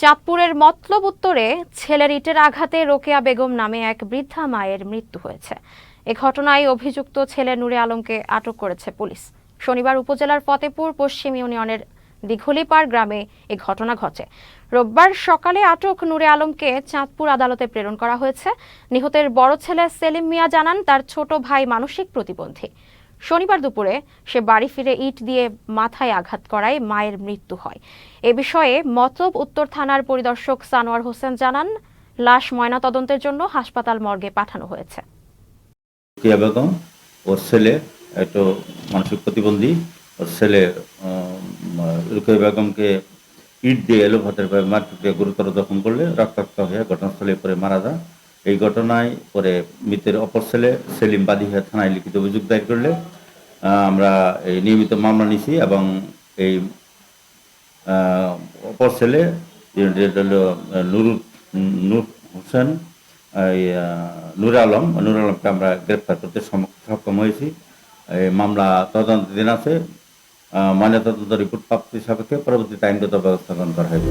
চাঁদপুরের মতলব উত্তরে ছেলের ইটের আঘাতে রোকেয়া বেগম নামে এক বৃদ্ধা মায়ের মৃত্যু হয়েছে। এ ঘটনায় অভিযুক্ত ছেলে নূরে আলমকে আটক করেছে পুলিশ। শনিবার উপজেলার ফতেপুর, পশ্চিম ইউনিয়নের দিঘলিপাড় গ্রামে এ ঘটনা ঘটে। রোববার সকালে আটক নূরে আলমকে চাঁদপুর আদালতে প্রেরণ করা হয়েছে। নিহতের বড় ছেলে সেলিম মিয়া জানান, তার ছোট ভাই মানসিক প্রতিবন্ধী। শনিবার দুপুরে সে বাড়ি ফিরে ইট দিয়ে মাথায় আঘাত করায় মায়ের মৃত্যু হয়। এ বিষয়ে মতলব উত্তর থানার পরিদর্শক সানোয়ার হোসেন জানান, লাশ ময়নাতদন্তের জন্য হাসপাতাল মর্গে পাঠানো হয়েছে। বেগম, ওর ছেলে, একটু মানসিক প্রতিবন্ধী, ওর ছেলে রুকিয়া বেগমকে ইট দিয়ে এলো ভাতের পায়ে মারপিট দিয়ে গুরুতর জখম করলে রক্তাক্ত হয়ে ঘটনাস্থলে পরে মারা যায়। এই ঘটনায় পরে মৃতের অপর ছেলে সেলিম বাদী হয়ে থানায় লিখিত অভিযোগ দায়ের করলে আমরা এই নিয়মিত মামলা নিছি এবং এই অপর ছেলে নুরুল, নূর হোসেন নূর আলম, নুর আলমকে আমরা গ্রেপ্তার করতে সক্ষম হয়েছি। এই মামলা তদন্তাধীন আছে। ময়নাতদন্ত রিপোর্ট প্রাপ্তি সাপেক্ষে পরবর্তীতে আইনগত ব্যবস্থা গ্রহণ করা হবে।